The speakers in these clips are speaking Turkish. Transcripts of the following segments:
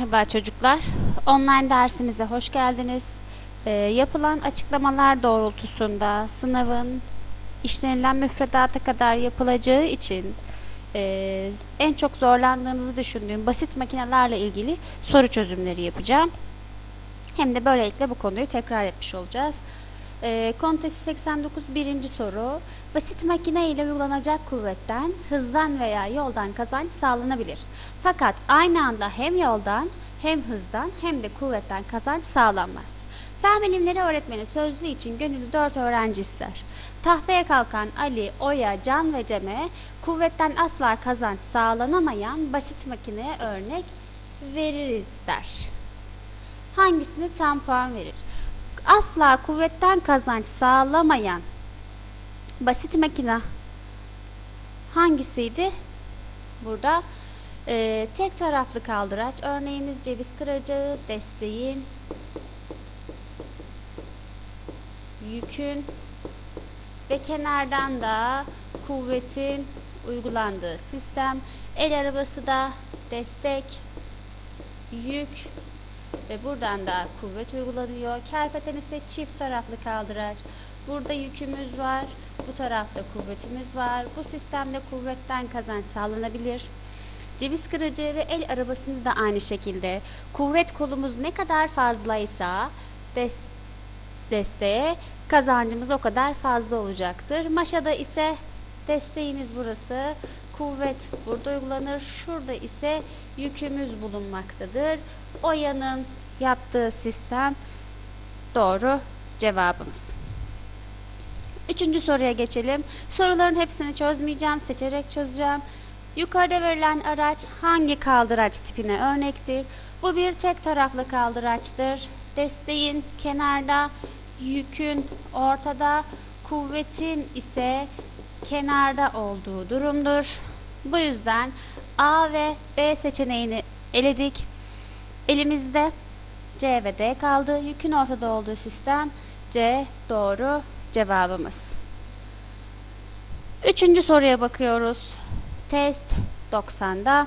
Merhaba çocuklar. Online dersimize hoş geldiniz. Ee, yapılan açıklamalar doğrultusunda sınavın işlenilen müfredata kadar yapılacağı için e, en çok zorlandığınızı düşündüğüm basit makinelerle ilgili soru çözümleri yapacağım. Hem de böylelikle bu konuyu tekrar etmiş olacağız. E, Kontesi 89 birinci soru. Basit makine ile uygulanacak kuvvetten, hızdan veya yoldan kazanç sağlanabilir. Fakat aynı anda hem yoldan hem hızdan hem de kuvvetten kazanç sağlanmaz. Fen bilimleri öğretmeni sözlü için gönüllü 4 öğrenci ister. Tahtaya kalkan Ali, Oya, Can ve Cem'e kuvvetten asla kazanç sağlanamayan basit makineye örnek veririz der. Hangisini tam puan verir? Asla kuvvetten kazanç sağlamayan basit makine hangisiydi? Burada e, tek taraflı kaldıraç örneğimiz ceviz kıracağı, desteğin, yükün ve kenardan da kuvvetin uygulandığı sistem. El arabası da destek, yük ve buradan da kuvvet uygulanıyor. Kerpeten ise çift taraflı kaldıraç. Burada yükümüz var, bu tarafta kuvvetimiz var. Bu sistemde kuvvetten kazanç sağlanabilir. Ceviz kırıcı ve el arabasında da aynı şekilde kuvvet kolumuz ne kadar fazlaysa des desteğe kazancımız o kadar fazla olacaktır. Maşada ise desteğimiz burası. Kuvvet burada uygulanır. Şurada ise yükümüz bulunmaktadır. Oya'nın yaptığı sistem doğru cevabımız. Üçüncü soruya geçelim. Soruların hepsini çözmeyeceğim, seçerek çözeceğim. Yukarıda verilen araç hangi kaldıraç tipine örnektir? Bu bir tek taraflı kaldıraçtır. Desteğin kenarda, yükün ortada, kuvvetin ise kenarda olduğu durumdur. Bu yüzden A ve B seçeneğini eledik. Elimizde C ve D kaldı. Yükün ortada olduğu sistem C doğru cevabımız. Üçüncü soruya bakıyoruz. Test 90'da.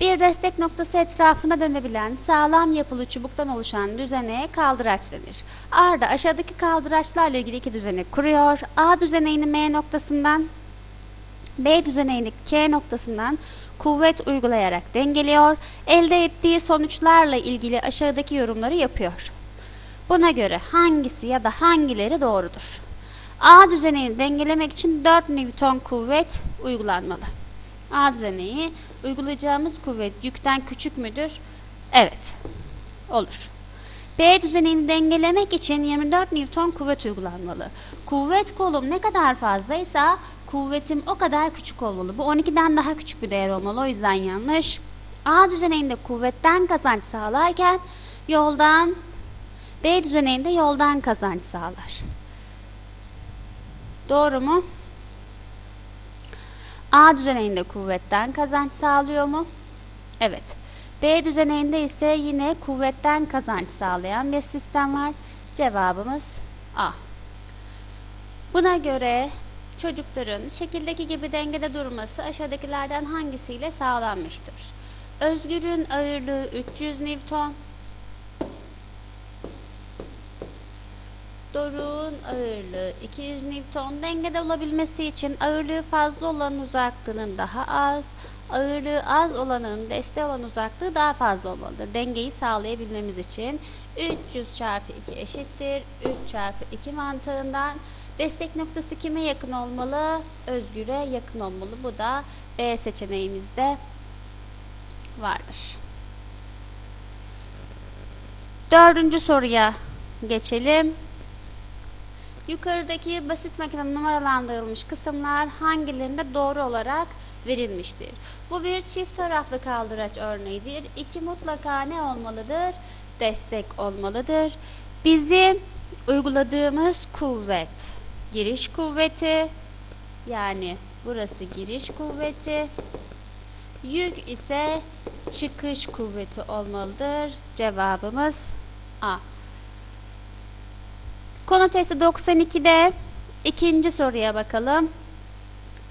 Bir destek noktası etrafında dönebilen sağlam yapılı çubuktan oluşan düzeneye kaldıraç denir. Arda aşağıdaki kaldıraçlarla ilgili iki düzenek kuruyor. A düzeneğini M noktasından, B düzeneğini K noktasından kuvvet uygulayarak dengeliyor. Elde ettiği sonuçlarla ilgili aşağıdaki yorumları yapıyor. Buna göre hangisi ya da hangileri doğrudur? A düzeneğini dengelemek için 4 Newton kuvvet uygulanmalı. A düzeneği uygulayacağımız kuvvet yükten küçük müdür? Evet. Olur. B düzenini dengelemek için 24 Newton kuvvet uygulanmalı. Kuvvet kolum ne kadar fazlaysa kuvvetim o kadar küçük olmalı. Bu 12'den daha küçük bir değer olmalı. O yüzden yanlış. A düzeninde kuvvetten kazanç sağlarken yoldan B düzeninde yoldan kazanç sağlar. Doğru mu? A düzeninde kuvvetten kazanç sağlıyor mu? Evet. B düzeninde ise yine kuvvetten kazanç sağlayan bir sistem var. Cevabımız A. Buna göre çocukların şekildeki gibi dengede durması aşağıdakilerden hangisiyle sağlanmıştır? Özgür'ün ağırlığı 300 Newton. Doruk'un ağırlığı 200 Newton. Dengede olabilmesi için ağırlığı fazla olanın uzaklığının daha az, ağırlığı az olanın deste olan uzaklığı daha fazla olmalıdır. Dengeyi sağlayabilmemiz için 300 çarpı 2 eşittir. 3 çarpı 2 mantığından destek noktası kime yakın olmalı? Özgür'e yakın olmalı. Bu da B seçeneğimizde vardır. Dördüncü soruya geçelim. Yukarıdaki basit makinenin numaralandırılmış kısımlar hangilerinde doğru olarak verilmiştir? Bu bir çift taraflı kaldıraç örneğidir. İki mutlaka ne olmalıdır? Destek olmalıdır. Bizim uyguladığımız kuvvet, giriş kuvveti, yani burası giriş kuvveti, yük ise çıkış kuvveti olmalıdır. Cevabımız A. Konu testi 92'de ikinci soruya bakalım.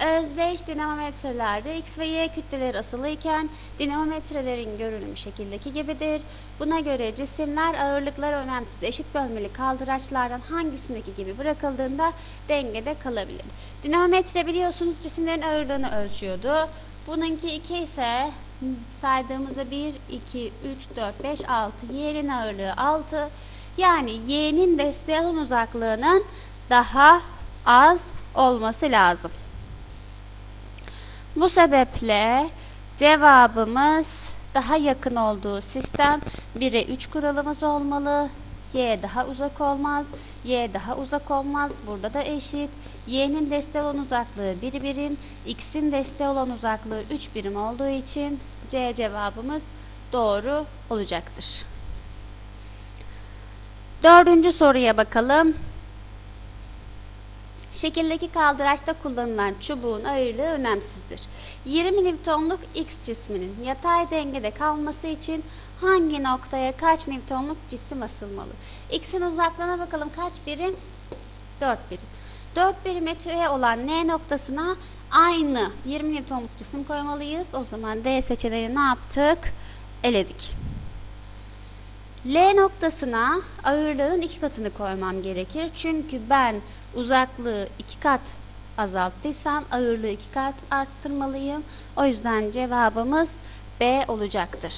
Özdeş dinamometrelerde X ve Y kütleleri asılı iken dinamometrelerin görünümü şekildeki gibidir. Buna göre cisimler ağırlıkları önemsiz eşit bölmeli kaldıraçlardan hangisindeki gibi bırakıldığında dengede kalabilir. Dinamometre biliyorsunuz cisimlerin ağırlığını ölçüyordu. Bununki 2 ise saydığımızda 1, 2, 3, 4, 5, 6. Y'nin ağırlığı 6. Yani Y'nin desteği alan uzaklığının daha az olması lazım. Bu sebeple cevabımız daha yakın olduğu sistem 1'e 3 kuralımız olmalı. Y daha uzak olmaz. Y daha uzak olmaz. Burada da eşit. Y'nin desteği olan uzaklığı 1 birim. X'in desteği olan uzaklığı 3 birim olduğu için C cevabımız doğru olacaktır. Dördüncü soruya bakalım. Şekildeki kaldıraçta kullanılan çubuğun ağırlığı önemsizdir. 20 Newton'luk X cisminin yatay dengede kalması için hangi noktaya kaç Newton'luk cisim asılmalı? X'in uzaklığına bakalım kaç birim? 4 birim. 4 birim öteye olan N noktasına aynı 20 Newton'luk cisim koymalıyız. O zaman D seçeneğini ne yaptık? Eledik. L noktasına ağırlığın iki katını koymam gerekir. Çünkü ben uzaklığı iki kat azalttıysam ağırlığı iki kat arttırmalıyım. O yüzden cevabımız B olacaktır.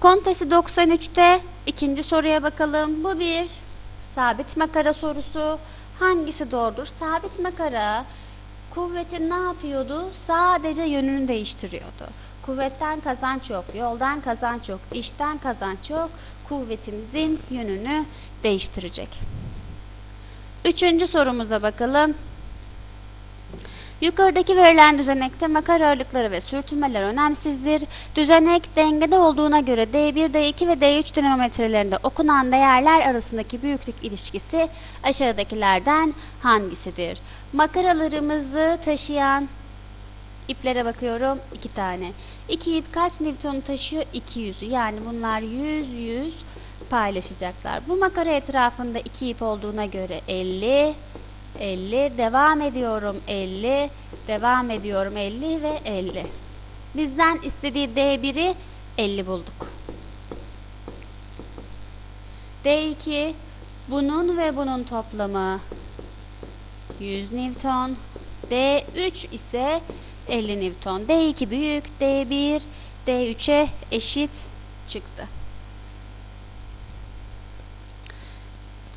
Kontesi 93'te ikinci soruya bakalım. Bu bir sabit makara sorusu. Hangisi doğrudur? Sabit makara kuvvetin ne yapıyordu? Sadece yönünü değiştiriyordu. Kuvvetten kazanç yok, yoldan kazanç yok, işten kazanç yok. Kuvvetimizin yönünü değiştirecek. Üçüncü sorumuza bakalım. Yukarıdaki verilen düzenekte makara ağırlıkları ve sürtünmeler önemsizdir. Düzenek dengede olduğuna göre D1, D2 ve D3 dinamometrelerinde okunan değerler arasındaki büyüklük ilişkisi aşağıdakilerden hangisidir? Makaralarımızı taşıyan iplere bakıyorum. iki tane. İki ip kaç Newton taşıyor? 200'ü. Yani bunlar 100 100 paylaşacaklar. Bu makara etrafında iki ip olduğuna göre 50 50 devam ediyorum 50 devam ediyorum 50 ve 50. Bizden istediği D1'i 50 bulduk. D2 bunun ve bunun toplamı 100 Newton. D3 ise 50 Newton. D2 büyük, D1 D3'e eşit çıktı.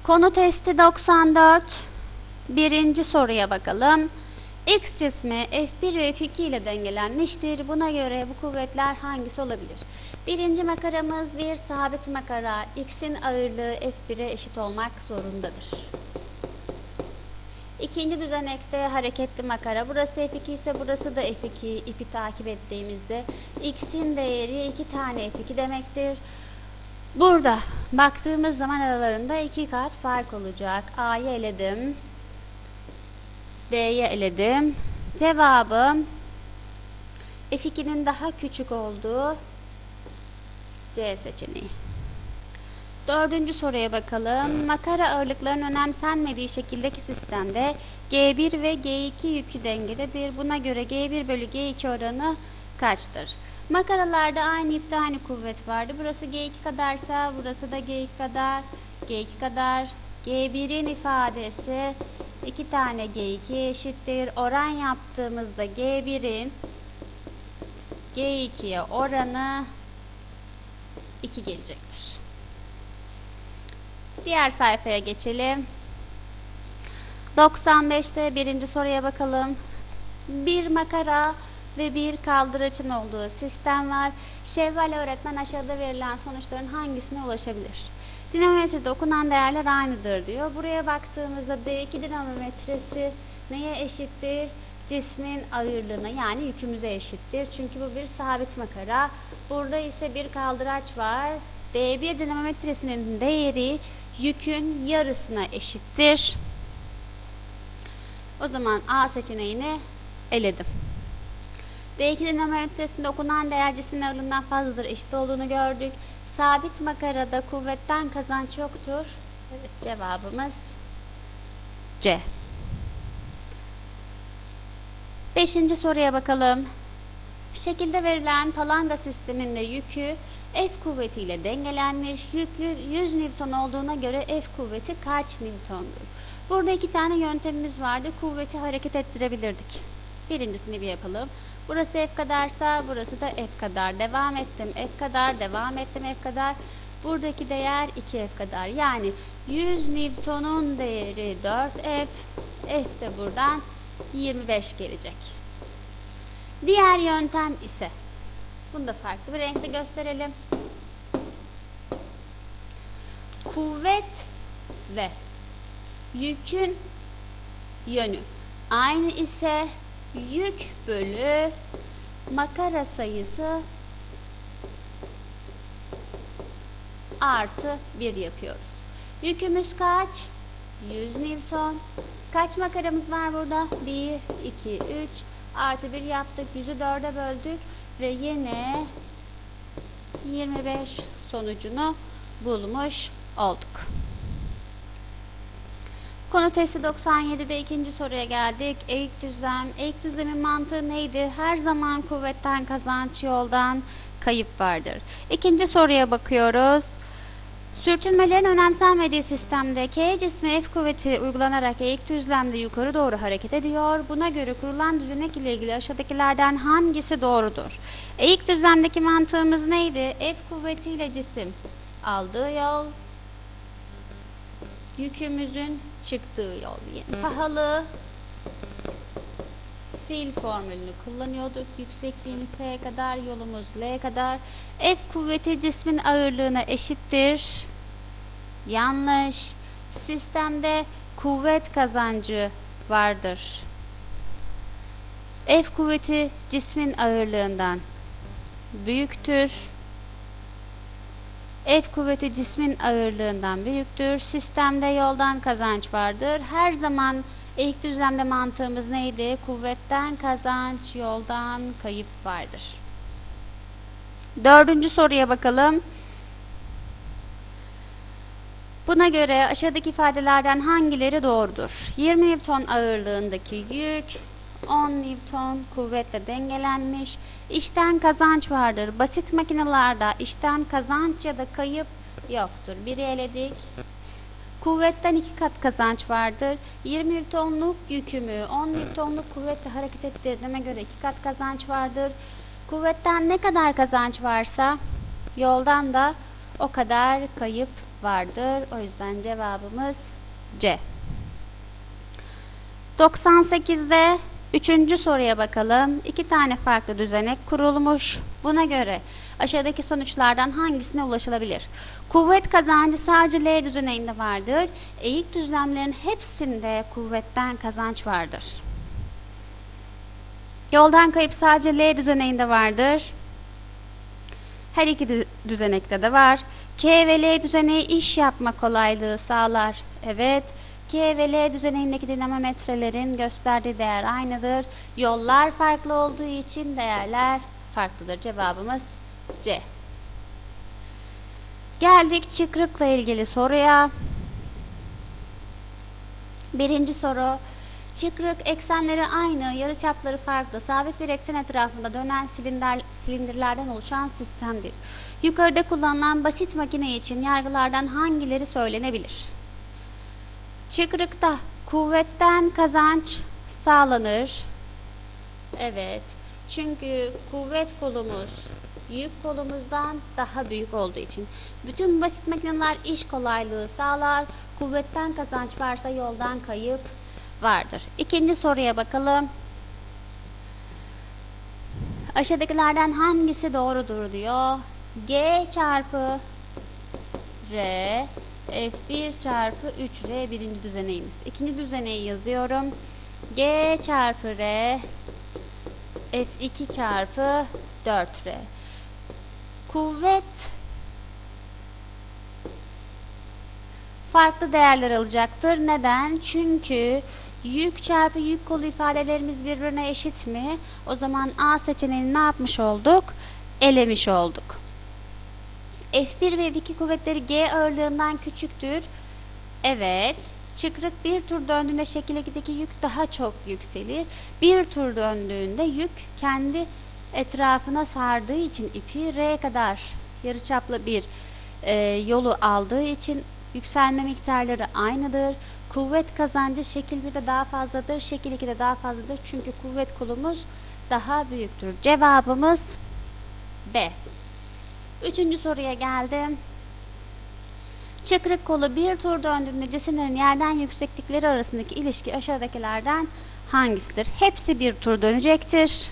Konu testi 94. Birinci soruya bakalım. X cismi F1 ve F2 ile dengelenmiştir. Buna göre bu kuvvetler hangisi olabilir? Birinci makaramız bir sabit makara. X'in ağırlığı F1'e eşit olmak zorundadır. İkinci düzenekte hareketli makara. Burası F2 ise burası da F2 ipi takip ettiğimizde X'in değeri iki tane F2 demektir. Burada baktığımız zaman aralarında iki kat fark olacak. A'yı eledim. D'ye eledim. Cevabım F2'nin daha küçük olduğu C seçeneği. Dördüncü soruya bakalım. Makara ağırlıklarının önemsenmediği şekildeki sistemde G1 ve G2 yükü dengededir. Buna göre G1 bölü G2 oranı kaçtır? Makaralarda aynı ipte aynı kuvvet vardı. Burası G2 kadarsa burası da G2 kadar. G2 kadar. G1'in ifadesi 2 tane G2 eşittir. Oran yaptığımızda G1'in G2'ye oranı 2 gelecektir. Diğer sayfaya geçelim. 95'te birinci soruya bakalım. Bir makara ve bir kaldıraçın olduğu sistem var. Şevval öğretmen aşağıda verilen sonuçların hangisine ulaşabilir? Dinamometrede okunan değerler aynıdır diyor. Buraya baktığımızda D2 dinamometresi neye eşittir? Cismin ağırlığına yani yükümüze eşittir. Çünkü bu bir sabit makara. Burada ise bir kaldıraç var. D1 dinamometresinin değeri yükün yarısına eşittir. O zaman A seçeneğini eledim. D2'de numaratesinde okunan değer cismin ağırlığından fazladır eşit olduğunu gördük. Sabit makarada kuvvetten kazanç yoktur. Evet cevabımız C. Beşinci soruya bakalım. Şekilde verilen palanga sisteminde yükü F kuvvetiyle dengelenmiş. Yükü 100 Newton olduğuna göre F kuvveti kaç Newton'dur? Burada iki tane yöntemimiz vardı. Kuvveti hareket ettirebilirdik. Birincisini bir yapalım. Burası F kadarsa burası da F kadar. Devam ettim F kadar, devam ettim F kadar. Buradaki değer 2F kadar. Yani 100 Newton'un değeri 4F. F de buradan 25 gelecek. Diğer yöntem ise bunu da farklı bir renkte gösterelim. Kuvvet ve yükün yönü aynı ise yük bölü makara sayısı artı 1 yapıyoruz. Yükümüz kaç? 100 Newton. Kaç makaramız var burada? 1, 2, 3 artı 1 yaptık. 100'ü 4'e böldük ve yine 25 sonucunu bulmuş olduk. Konu testi 97'de ikinci soruya geldik. Eğik düzlem. Eğik düzlemin mantığı neydi? Her zaman kuvvetten kazanç yoldan kayıp vardır. İkinci soruya bakıyoruz. Sürtünmelerin önemsenmediği sistemde K cismi F kuvveti uygulanarak eğik düzlemde yukarı doğru hareket ediyor. Buna göre kurulan düzenek ile ilgili aşağıdakilerden hangisi doğrudur? Eğik düzlemdeki mantığımız neydi? F kuvvetiyle cisim aldığı yol, yükümüzün çıktığı yol. Pahalı fiil formülünü kullanıyorduk. Yüksekliğimiz H kadar, yolumuz L kadar. F kuvveti cismin ağırlığına eşittir. Yanlış. Sistemde kuvvet kazancı vardır. F kuvveti cismin ağırlığından büyüktür. F kuvveti cismin ağırlığından büyüktür. Sistemde yoldan kazanç vardır. Her zaman ilk düzlemde mantığımız neydi? Kuvvetten kazanç, yoldan kayıp vardır. Dördüncü soruya bakalım. Buna göre aşağıdaki ifadelerden hangileri doğrudur? 20 Newton ağırlığındaki yük 10 Newton kuvvetle dengelenmiş. İşten kazanç vardır. Basit makinelerde işten kazanç ya da kayıp yoktur. Biri eledik. Kuvvetten iki kat kazanç vardır. 20 Newtonluk yükümü 10 Newtonluk kuvvetle hareket ettirdiğime göre iki kat kazanç vardır. Kuvvetten ne kadar kazanç varsa yoldan da o kadar kayıp vardır. O yüzden cevabımız C. 98'de üçüncü soruya bakalım. İki tane farklı düzenek kurulmuş. Buna göre aşağıdaki sonuçlardan hangisine ulaşılabilir? Kuvvet kazancı sadece L düzeneyinde vardır. Eğik düzlemlerin hepsinde kuvvetten kazanç vardır. Yoldan kayıp sadece L düzeneyinde vardır. Her iki düzenekte de var. K ve L düzeneği iş yapma kolaylığı sağlar. Evet. K ve L düzeneyindeki dinamometrelerin gösterdiği değer aynıdır. Yollar farklı olduğu için değerler farklıdır. Cevabımız C. Geldik çıkrıkla ilgili soruya. Birinci soru. Çıkrık eksenleri aynı, yarıçapları farklı, sabit bir eksen etrafında dönen silindir, silindirlerden oluşan sistemdir. Yukarıda kullanılan basit makine için yargılardan hangileri söylenebilir? Çıkrıkta kuvvetten kazanç sağlanır. Evet. Çünkü kuvvet kolumuz yük kolumuzdan daha büyük olduğu için. Bütün basit makineler iş kolaylığı sağlar. Kuvvetten kazanç varsa yoldan kayıp vardır. İkinci soruya bakalım. Aşağıdakilerden hangisi doğrudur diyor. G çarpı R F1 çarpı 3R birinci düzeneyimiz. İkinci düzeneyi yazıyorum. G çarpı R F2 çarpı 4R. Kuvvet farklı değerler alacaktır. Neden? Çünkü yük çarpı yük kolu ifadelerimiz birbirine eşit mi? O zaman A seçeneğini ne yapmış olduk? Elemiş olduk. F1 ve F2 kuvvetleri G ağırlığından küçüktür. Evet. Çıkrık bir tur döndüğünde şekil 2'deki yük daha çok yükselir. Bir tur döndüğünde yük kendi etrafına sardığı için ipi R kadar yarıçaplı bir e, yolu aldığı için yükselme miktarları aynıdır. Kuvvet kazancı şekil 1'de daha fazladır, şekil 2'de daha fazladır. Çünkü kuvvet kolumuz daha büyüktür. Cevabımız B. Üçüncü soruya geldim. Çıkrık kolu bir tur döndüğünde cisimlerin yerden yükseklikleri arasındaki ilişki aşağıdakilerden hangisidir? Hepsi bir tur dönecektir.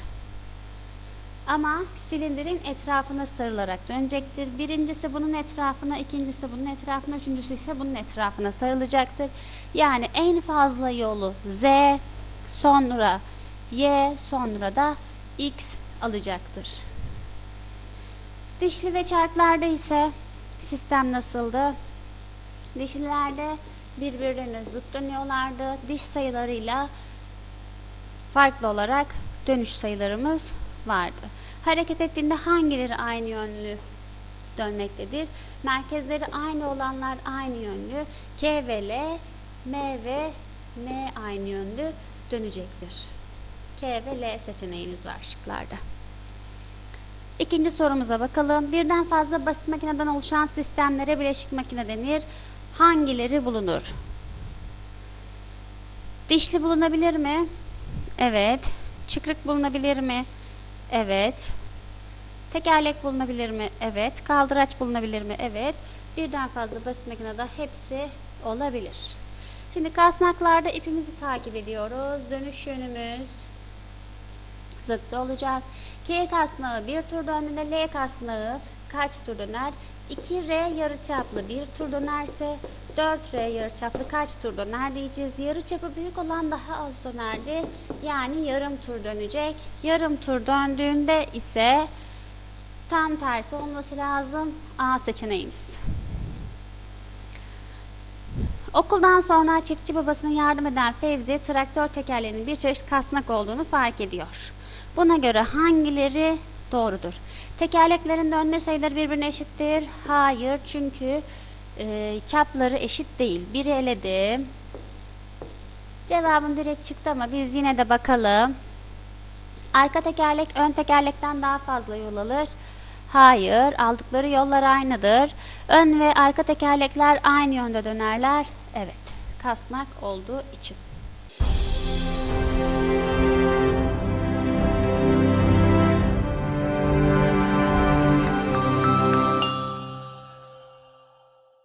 Ama silindirin etrafına sarılarak dönecektir. Birincisi bunun etrafına, ikincisi bunun etrafına, üçüncüsü ise bunun etrafına sarılacaktır. Yani en fazla yolu Z, sonra Y, sonra da X alacaktır. Dişli ve çarklarda ise sistem nasıldı? Dişlilerde birbirlerine zıt dönüyorlardı. Diş sayılarıyla farklı olarak dönüş sayılarımız vardı. Hareket ettiğinde hangileri aynı yönlü dönmektedir? Merkezleri aynı olanlar aynı yönlü. K ve L, M ve N aynı yönlü dönecektir. K ve L seçeneğimiz var şıklarda. İkinci sorumuza bakalım. Birden fazla basit makineden oluşan sistemlere bileşik makine denir. Hangileri bulunur? Dişli bulunabilir mi? Evet. Çıkrık bulunabilir mi? Evet. Tekerlek bulunabilir mi? Evet. Kaldıraç bulunabilir mi? Evet. Birden fazla basit makinede hepsi olabilir. Şimdi kasnaklarda ipimizi takip ediyoruz. Dönüş yönümüz zıttı olacak. K kasnağı bir tur döndüğünde L kasnağı kaç tur döner? 2R yarıçaplı bir tur dönerse 4R yarıçaplı kaç tur döner diyeceğiz. Yarıçapı büyük olan daha az dönerdi. Yani yarım tur dönecek. Yarım tur döndüğünde ise tam tersi olması lazım. A seçeneğimiz. Okuldan sonra çiftçi babasına yardım eden Fevzi traktör tekerlerinin bir çeşit kasnak olduğunu fark ediyor. Buna göre hangileri doğrudur? Tekerleklerin döndüğü sayıları birbirine eşittir. Hayır çünkü e, çapları eşit değil. Biri eledim. Cevabım direkt çıktı ama biz yine de bakalım. Arka tekerlek ön tekerlekten daha fazla yol alır. Hayır, aldıkları yollar aynıdır. Ön ve arka tekerlekler aynı yönde dönerler. Evet, kasnak olduğu için.